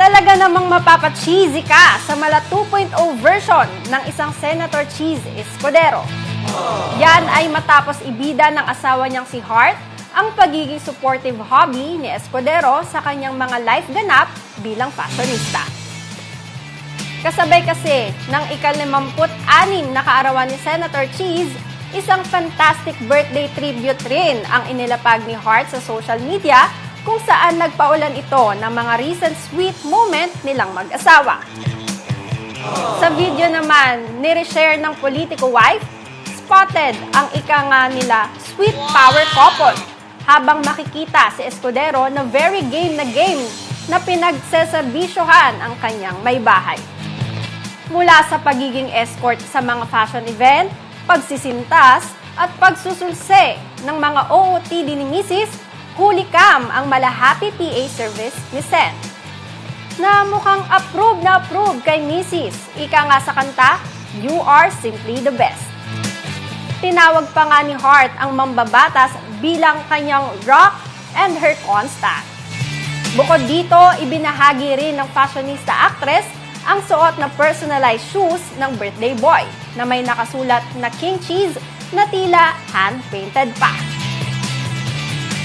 Talaga namang mapapacheesy ka sa mala 2.0 version ng isang Senator Cheese Escudero. Yan ay matapos ibida ng asawa niyang si Hart ang pagiging supportive hobby ni Escudero sa kanyang mga life ganap bilang fashionista. Kasabay kasi ng ikalimamput-anim na kaarawan ni Senator Cheese, isang fantastic birthday tribute rin ang inilapag ni Hart sa social media kung saan nagpaulan ito ng mga recent sweet moment nilang mag-asawa. Sa video naman, nireshare ng politiko wife, spotted ang ika nga nila sweet power couple habang makikita si Escudero na very game na game na pinagseserbisyohan ang kanyang may bahay. Mula sa pagiging escort sa mga fashion event, pagsisintas, at pagsusulse ng mga OOTD ni Mrs., huli cam ang malahati PA service ni Sen na mukhang approve na approve kay Mrs. Ika nga sa kanta, You Are Simply the Best. Tinawag pa nga ni Hart ang mambabatas bilang kanyang rock and her constant. Bukod dito, ibinahagi rin ng fashionista actress ang suot na personalized shoes ng birthday boy na may nakasulat na King Cheese na tila hand-painted pa.